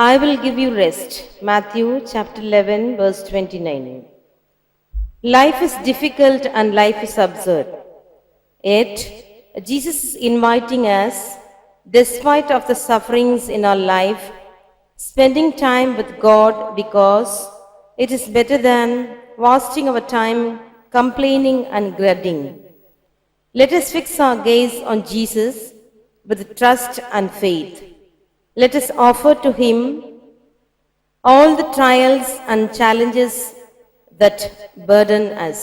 I will give you rest. Matthew chapter 11 verse 29. Life is difficult and life is absurd. Yet, Jesus is inviting us, despite of the sufferings in our life, spending time with God because it is better than wasting our time complaining and grudging. Let us fix our gaze on Jesus with trust and faith. Let us offer to Him all the trials and challenges that burden us.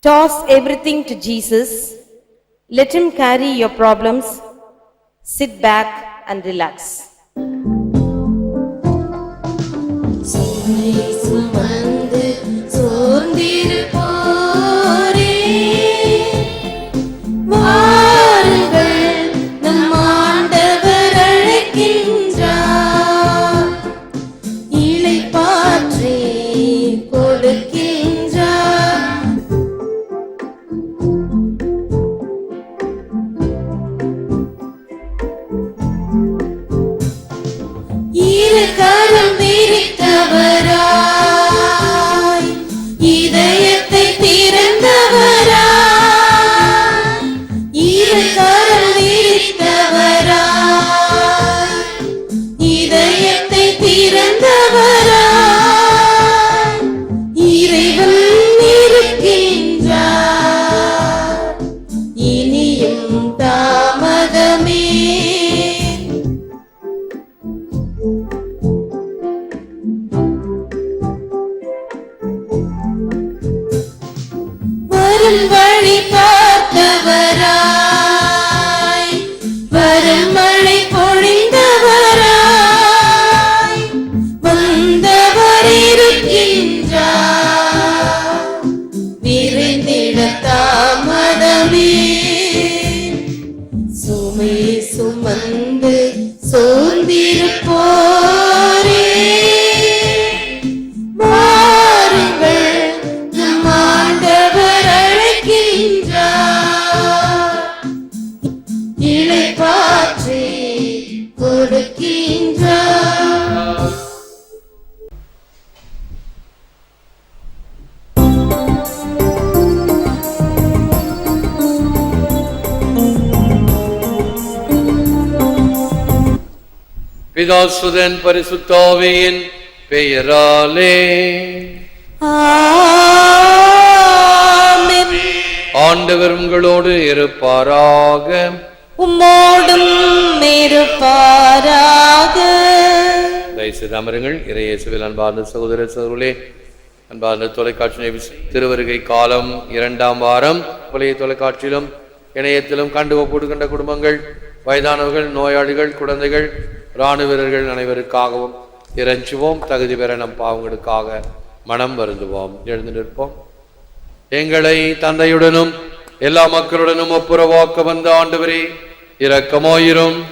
Toss everything to Jesus. Let Him carry your problems. Sit back and relax. பிதாசுதன் பரிசுத்தாவியின் பெயராலே. ஆண்டவர் உங்களோடு இருப்பாராக. உம்மோடும் இருப்பாராக. தயவுசெய்து அமருங்கள். இறையேசுவில் அன்பார்ந்த சகோதர சகோதரர்களே அன்பார்ந்த தொலைக்காட்சி திருவருகை காலம் இரண்டாம் வாரம். பழைய தொலைக்காட்சியிலும் இணையத்திலும் கண்டு ஒப்புடு கண்ட குடும்பங்கள் வயதானவர்கள் நோயாளிகள் குழந்தைகள் இராணுவ வீரர்கள் அனைவருக்காகவும் இறைஞ்சுவோம் தகுதி பெற நம் பாவங்களுக்காக மனம் வருந்துவோம். எழுந்து நிற்போம். எங்களை தந்தையுடனும் எல்லா மக்களுடனும் ஒப்புரவாக்க வந்த ஆண்டவரே இரக்கமாயிரும்.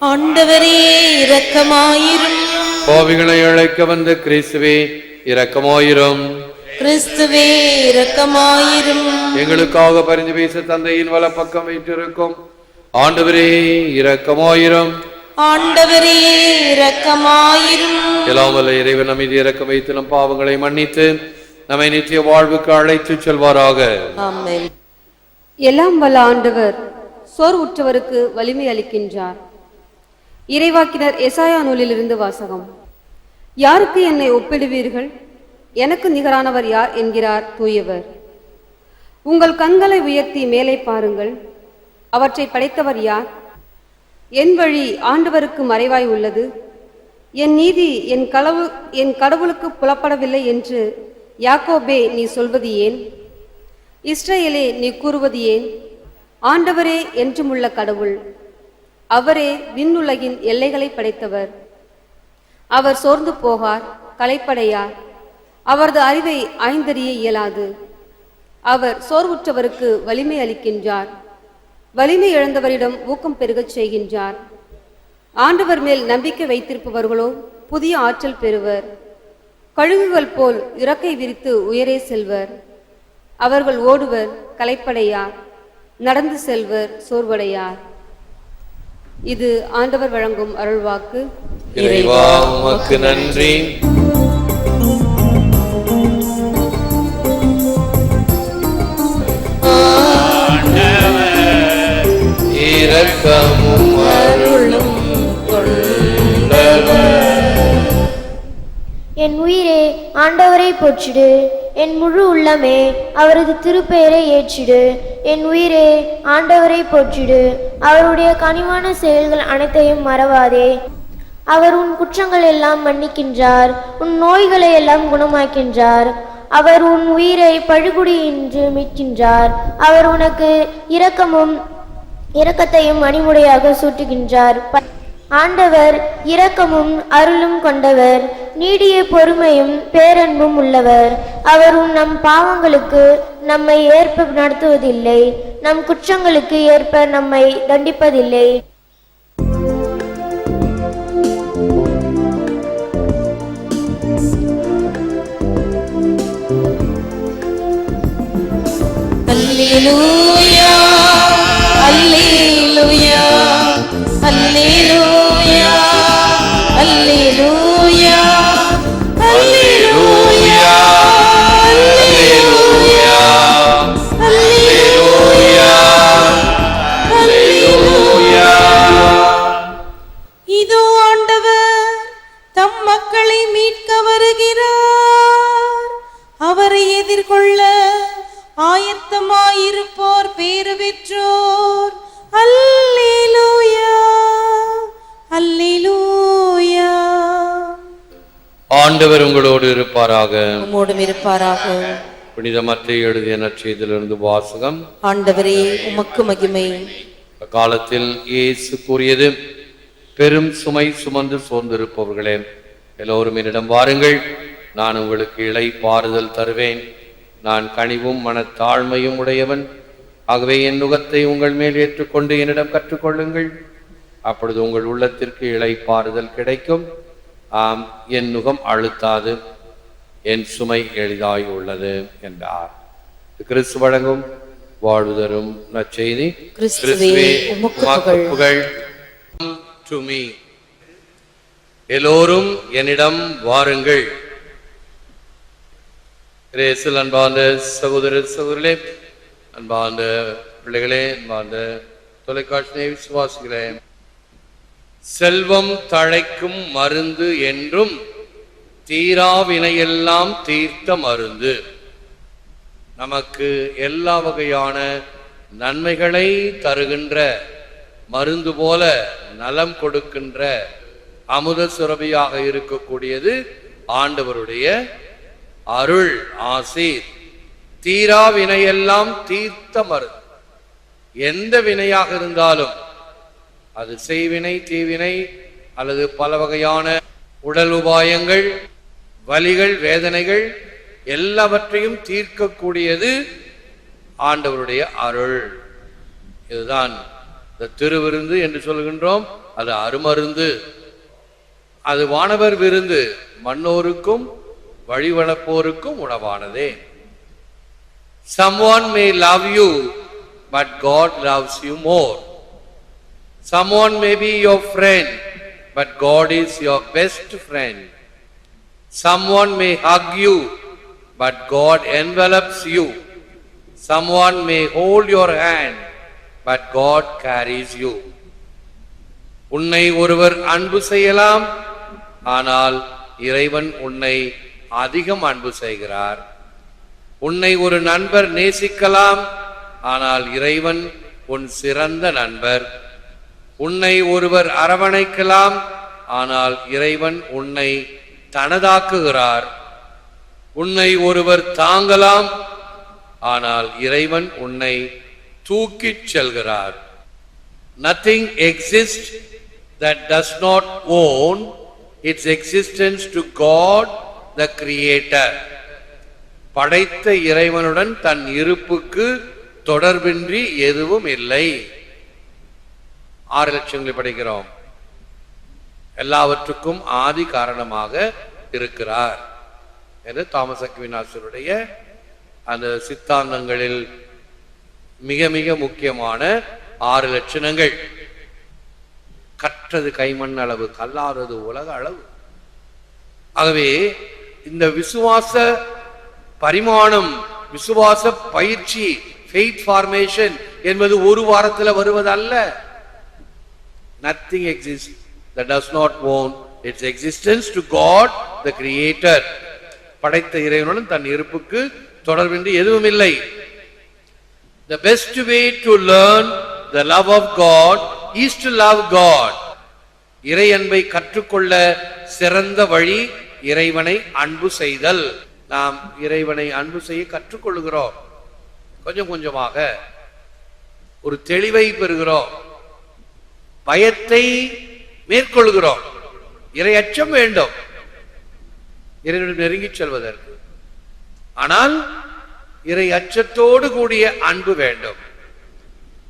ஆண்டவரே இரக்கமாயிரும். பாவிகளை அழைக்க வந்த கிறிஸ்துவே இரக்கமாயிரும். கிறிஸ்துவே இரக்கமாயிரும். எங்களுக்காக பரிந்து பேச தந்தையின் வலப்பக்கம் வைத்திருக்கும் ஆண்டவரே இரக்கமாயிரும். ஆண்டவரே இரக்கமாயிரும். எல்லாம் வல்ல இறைவன் நம்மீது இரக்கம் வைத்து நம் பாவங்களை மன்னித்து நம்மை நித்திய வாழ்வுக்கு அழைத்துச் செல்வாராக. ஆமென். எல்லாம் வல்ல ஆண்டவர் சோர்வுற்றவருக்கு வலிமை அளிக்கின்றார். இறைவாக்கினர் எசாயா நூலிலிருந்து வாசகம். யாருக்கு என்னை ஒப்பிடுவீர்கள்? எனக்கு நிகரானவர் யார் என்கிறார் தூயவர். உங்கள் கண்களை உயர்த்தி மேலே பாருங்கள். அவற்றை படைத்தவர் யார்? என் வழி ஆண்டவருக்கு மறைவாய் உள்ளது. என் நீதி என் களவு என் கடவுளுக்கு புலப்படவில்லை என்று யாக்கோபே நீ சொல்வது ஏன்? இஸ்ரேலே நீ கூறுவது ஏன்? ஆண்டவரே என்றுமுள்ள கடவுள் அவரே விண்ணுலகின் எல்லைகளை படைத்தவர். அவர் சோர்ந்து போகார் களைப்படையார். அவரது அறிவை ஆய்ந்தறிய இயலாது. அவர் சோர்வுற்றவருக்கு வலிமை அளிக்கின்றார். வலிமை இழந்தவரிடம் ஊக்கம் பெருகச் செய்கின்றார். ஆண்டவர் மேல் நம்பிக்கை வைத்திருப்பவர்களோ புதிய ஆற்றல் பெறுவர். கழுகுகள் போல் இறக்கை விரித்து உயரே செல்வர். அவர்கள் ஓடுவர் கலைப்படையார் நடந்து செல்வர் சோர்வடையார். இது ஆண்டவர் வழங்கும் அருள்வாக்கு. நன்றி. இரக்கமும் அருளும் என் உயிரே ஆண்டவரை போற்றிடு. என் முழு உள்ளமே அவரது திருப்பெயரை ஏற்றிடு. என் உயிரே ஆண்டவரை போற்றிடு. அவருடைய கனிவான செயல்கள் அனைத்தையும் மறவாதே. அவர் உன் குற்றங்கள் எல்லாம் மன்னிக்கின்றார். உன் நோய்களை எல்லாம் குணமாக்கின்றார். அவர் உன் உயிரை பழுகுடியின்றி மீட்கின்றார். அவர் உனக்கு இரக்கமும் இரக்கத்தையும் அணிமுடையாக சூட்டுகின்றார். ஆண்டவர் இரக்கமும் அருளும் கொண்டவர். நீடிய பொறுமையும் பேரன்பும் உள்ளவர். அவரும் நம் பாவங்களுக்கு நம்மை ஏற்ப நடத்துவதில்லை. நம் குற்றங்களுக்கு ஏற்ப நம்மை தண்டிப்பதில்லை. Hallelujah Hallelujah. Hallelujah. ஆண்டவர் உங்களோடு இருப்பாராக. உம்மோடும் இருப்பாராக. புனிதமற்ற எழுதிய நற்செய்தியிலிருந்து வாசகம். ஆண்டவரே உமக்கு மகிமை. காலத்தில் இயேசு கூறியது பெரும் சுமை சுமந்து சோர்ந்திருப்பவர்களே எல்லோரும் என்னிடம் வாருங்கள். நான் உங்களுக்கு இளை பாறுதல் தருவேன். நான் கனிவும் மனத்தாழ்மையும் உடையவன். ஆகவே என் நுகத்தை உங்கள் மேல் ஏற்றுக்கொண்டு என்னிடம் கற்றுக்கொள்ளுங்கள். அப்பொழுது உங்கள் உள்ளத்திற்கு இளை பாறுதல் கிடைக்கும். ஆம் என் நுகம் அழுத்தாது என் சுமை எளிதாய் உள்ளது என்றார். கிறிஸ்து வழங்கும் வாழ்வு தரும் நற்செய்தி புகழ். டு மீ எல்லோரும் என்னிடம் வாருங்கள். கிரேசில் அன்பார்ந்த சகோதர சகோதரர்களே அன்பார்ந்த பிள்ளைகளே அன்பார்ந்த தொலைக்காட்சி விசுவாசிகளே செல்வம் தழைக்கும் மருந்து என்றும் தீராவினையெல்லாம் தீர்த்த மருந்து. நமக்கு எல்லா வகையான நன்மைகளை தருகின்ற மருந்து போல நலம் கொடுக்கின்ற அமுத சுரபியாக இருக்கக்கூடியது ஆண்டவருடைய அருள் ஆசீர். தீரா வினையெல்லாம் தீர்த்த மருந்து. எந்த வினையாக இருந்தாலும் அது செய்வினை தீவினை அல்லது பல வகையான உடல் உபாயங்கள் வலிகள் வேதனைகள் எல்லாவற்றையும் தீர்க்கக்கூடியது ஆண்டவருடைய அருள். இதுதான் இந்த திருவிருந்து என்று சொல்கின்றோம். அது அருமருந்து. அது வானவர் விருந்து. மன்னோருக்கும் வழிவளப்போருக்கும் உணவானதே. Someone may love you but God loves you more someone may be your friend but god is your best friend someone may hug you but god envelops you someone may hold your hand but god carries you உன்னை ஒருவர் அன்பு செய்யலாம் ஆனால் இறைவன் உன்னை அதிகம் அன்பு செய்கிறார் உன்னை ஒரு நண்பர் நேசிக்கலாம் ஆனால் இறைவன் உன் சிறந்த நண்பர் உன்னை ஒருவர் அரவணைக்கலாம் ஆனால் இறைவன் உன்னை தனதாக்குகிறார். உன்னை ஒருவர் தாங்கலாம் ஆனால் இறைவன் உன்னை தூக்கிச் செல்கிறார். Nothing exist that does not own its existence to God the creator படைத்த இறைவனுடன் தன் இருப்புக்கு தொடர்பின்றி எதுவும் இல்லை. ஆறு லட்சங்களை படிக்கிறோம். எல்லாவற்றுக்கும் ஆதி காரணமாக இருக்கிறார் என்று தாமஸ் அக்வினாசருடைய அந்த சித்தாந்தங்களில் மிக மிக முக்கியமான ஆறு லட்சணங்கள். கற்றது கைமண் அளவு கல்லாறது உலக அளவு. ஆகவே இந்த விசுவாச பரிமாணம் விசுவாச பயிற்சி ஃபெய்த் ஃபார்மேஷன் என்பது ஒரு வாரத்தில் வருவதல்ல. Nothing exists that does not own its existence to God the creator. படைத்த இறைவனுடன் தன் இருப்புக்கு தொடர்பின்றி எதுவும் இல்லை. The best way to learn the love of God is to love God இறை அன்பை கற்றுக்கொள்ள சிறந்த வழி இறைவனை அன்பு செய்தல். நாம் இறைவனை அன்பு செய்ய கற்றுக்கொள்கிறோம். கொஞ்சம் கொஞ்சமாக ஒரு தெளிவை பெறுகிறோம். பயத்தை மேற்கொள்கிறோம். இரையச்சம் வேண்டும். இறைவனிடம் நெருங்கி செல்வதற்கு. ஆனால் இறை அச்சத்தோடு கூடிய அன்பு வேண்டும்.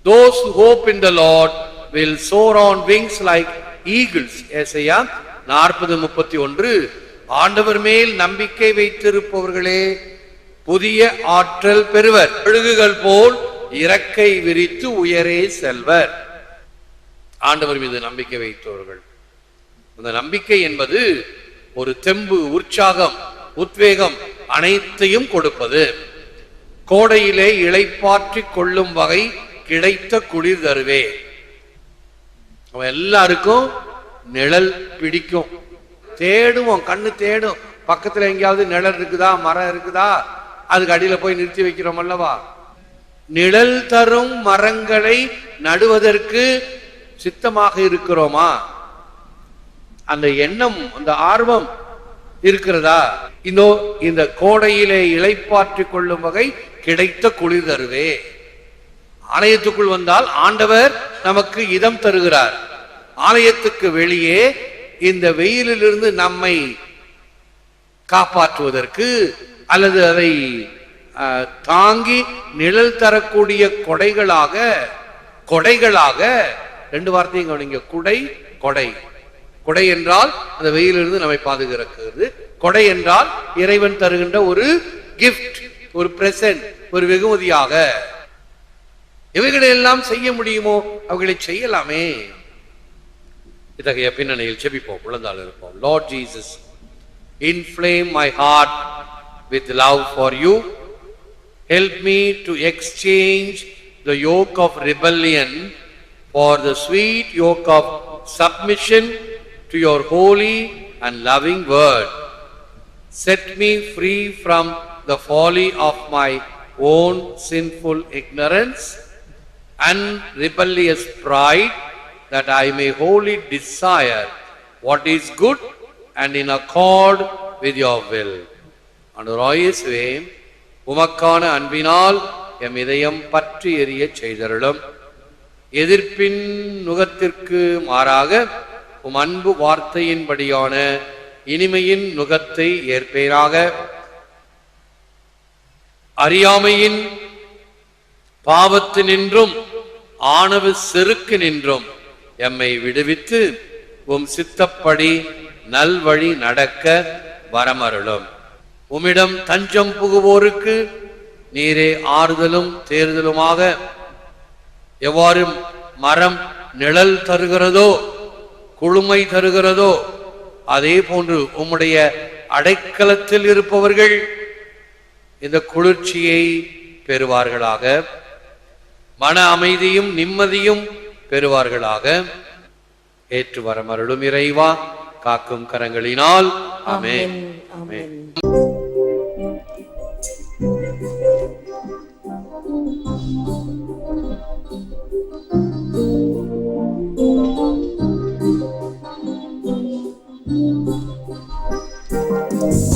Those who hope in the lord will soar on wings like eagles. நாற்பது முப்பத்தி ஒன்று. ஆண்டவர் மேல் நம்பிக்கை வைத்திருப்பவர்களே புதிய ஆற்றல் பெறுவர். அழுகுகள் போல் இறக்கை விரித்து உயரே செல்வர். ஆண்டவர் மீது நம்பிக்கை வைத்தவர்கள். அந்த நம்பிக்கை என்பது ஒரு தெம்பு உற்சாகம் உத்வேகம் அனைத்தையும் கொடுப்பது. கோடையிலே இளைப்பாற்றிக் கொள்ளும் வகை கிடைத்த குளிர் தருவே. அவன் எல்லாருக்கும் நிழல் பிடிக்கும். தேடுவோம் கண்ணு தேடும். பக்கத்துல எங்கேயாவது நிழல் இருக்குதா மரம் இருக்குதா? அதுக்கு அடியில போய் நிறுத்தி வைக்கிறோம் அல்லவா? நிழல் தரும் மரங்களை நடுவதற்கு சித்தமாக இருக்கிறோமா? அந்த எண்ணம் அந்த ஆர்வம் இருக்கிறதா? இதோ இந்த கோடையிலே இளைப்பாற்றிக் கொள்ளும் வகை கிடைத்த குளிர் தருவே ஆலயத்துக்குள் வந்தால் ஆண்டவர் நமக்கு இதம் தருகிறார். ஆலயத்துக்கு வெளியே இந்த வெயிலிலிருந்து நம்மை காப்பாற்றுவதற்கு அல்லது அதை தாங்கி நிழல் தரக்கூடிய கொடைகளாக கொடைகளாக ரெண்டு வார்த்தையும் கவனிங்க. குடை கொடை. கொடை என்றால் அந்த வெயிலிருந்து நம்மை பாதுகாக்கிறது. கொடை என்றால் இறைவன் தருகின்ற ஒரு கிஃப்ட் ஒரு பிரசன்ட் ஒரு வெகுமதியாக. இவைகளை எல்லாம் செய்ய முடியுமோ? அவைகளை செய்யலாமே. இத்தகைய பின்னணியில் செபிப்போம். குழந்தால் இருப்போம். Lord Jesus inflame my heart with love for you help me to exchange the yoke of rebellion for the sweet yoke of submission to your holy and loving word set me free from the folly of my own sinful ignorance and rebellious pride, that I may wholly desire what is good and in accord with your will. அனுராயேசுவே உமக்கான அன்பினால் எம் இதயம் பற்றி எரிய செய்தருளும் எதிர்ப்பின் நுகத்திற்கு மாறாக உம் அன்பு வார்த்தையின்படியான இனிமையின் நுகத்தை ஏற்பேனாக அறியாமையின் பாவத்தினின்றும் ஆணவ செருக்கு நின்றும் எம்மை விடுவித்து உம் சித்தப்படி நல்வழி நடக்க வரமருளும். உம்மிடம் தஞ்சம் புகுவோருக்கு நீரே ஆறுதலும் தேர்தலுமாக எவ்வாறு மரம் நிழல் தருகிறதோ குளுமை தருகிறதோ அதே போன்று உம்முடைய அடைக்கலத்தில் இருப்பவர்கள் இந்த குளிர்ச்சியை பெறுவார்களாக மன அமைதியும் நிம்மதியும் பெறுவார்களாக. ஏற்று வரமருளும் இறைவா காக்கும் கரங்களினால் அமேன் அமேன்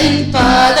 எந்த பாதங்கள்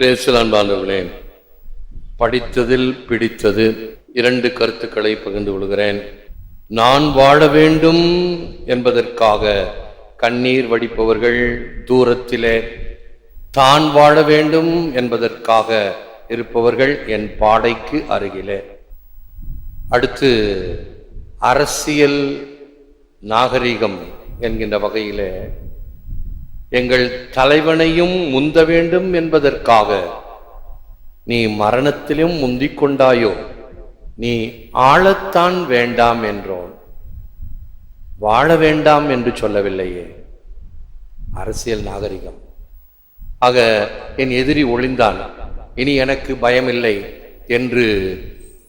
பேசல் அன்பானவர்களே படித்ததில் பிடித்தது இரண்டு கருத்துக்களை பகிர்ந்து கொள்கிறேன். நான் வாழ வேண்டும் என்பதற்காக கண்ணீர் வடிப்பவர்கள் தூரத்திலே தான் வாழ வேண்டும் என்பதற்காக இருப்பவர்கள் என் பாடைக்கு அருகிலே. அடுத்து அரசியல் நாகரிகம் என்கின்ற வகையிலே எங்கள் தலைவனையும் முந்த வேண்டும் என்பதற்காக நீ மரணத்திலும் முந்திக் கொண்டாயோ? நீ ஆளத்தான் வேண்டாம் என்றோன். வாழ வேண்டாம் என்று சொல்லவில்லையே அரசியல் நாகரிகம். ஆக என் எதிரி ஒளிந்தான் இனி எனக்கு பயமில்லை என்று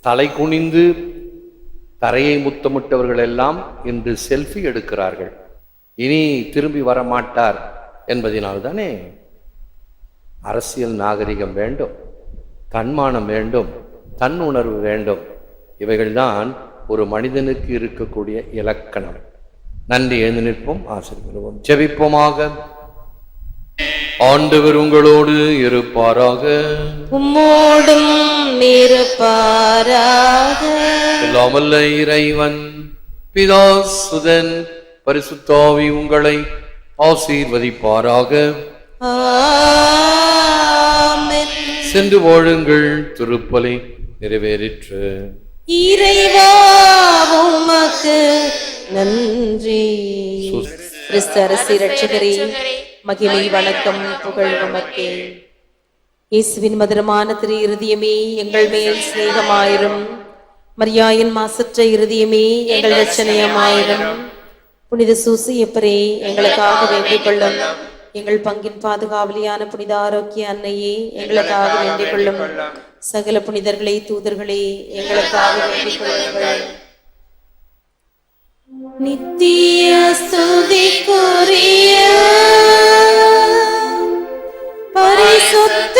தலை குனிந்து தரையை முத்தமிட்டவர்கள் எல்லாம் இன்று செல்ஃபி எடுக்கிறார்கள். இனி திரும்பி வர மாட்டார் என்பதினால்தானே அரசியல் நாகரிகம் வேண்டும் தன்மானம் வேண்டும் தன் உணர்வு வேண்டும். இவைகள்தான் ஒரு மனிதனுக்கு இருக்கக்கூடிய இலக்கணம். நன்றி எழுந்து நிற்போம் ஆசிரியர் ஜெபிப்போமாக. ஆண்டவர் உங்களோடு இருப்பாராக. உம்மோடும் இருப்பாராக. எல்லாமல்ல இறைவன் பிதா சுதன் பரிசுத்தாவி உங்களை ஆசீர்வதிப்பாராக. சென்று வாழுங்கள் திருப்பலி நிறைவேறிற்று. இறைவா உமக்கு நன்றி. கிறிஸ்து அரசி ரட்சகரே மகிமை வணக்கம் புகழ் உமக்கே இயேசுவின் மதுரமான திரு இருதயமே எங்கள் மேல் சிநேகமாயிரும். மரியாயின் மாசற்ற இருதயமே எங்கள் ரச்சனையமாயிரும் புனித சூசியப்பரே எங்களுக்காக வேண்டிக் கொள்ளும் எங்கள் பங்கின் பாதுகாவலியான புனித ஆரோக்கிய அன்னையே எங்களுக்காக வேண்டிக் கொள்ளும் சகல புனிதர்களே தூதர்களே எங்களுக்காக வேண்டிக் கொள்ளுங்கள் நித்திய ஸ்துதிக்குரிய பரிசுத்த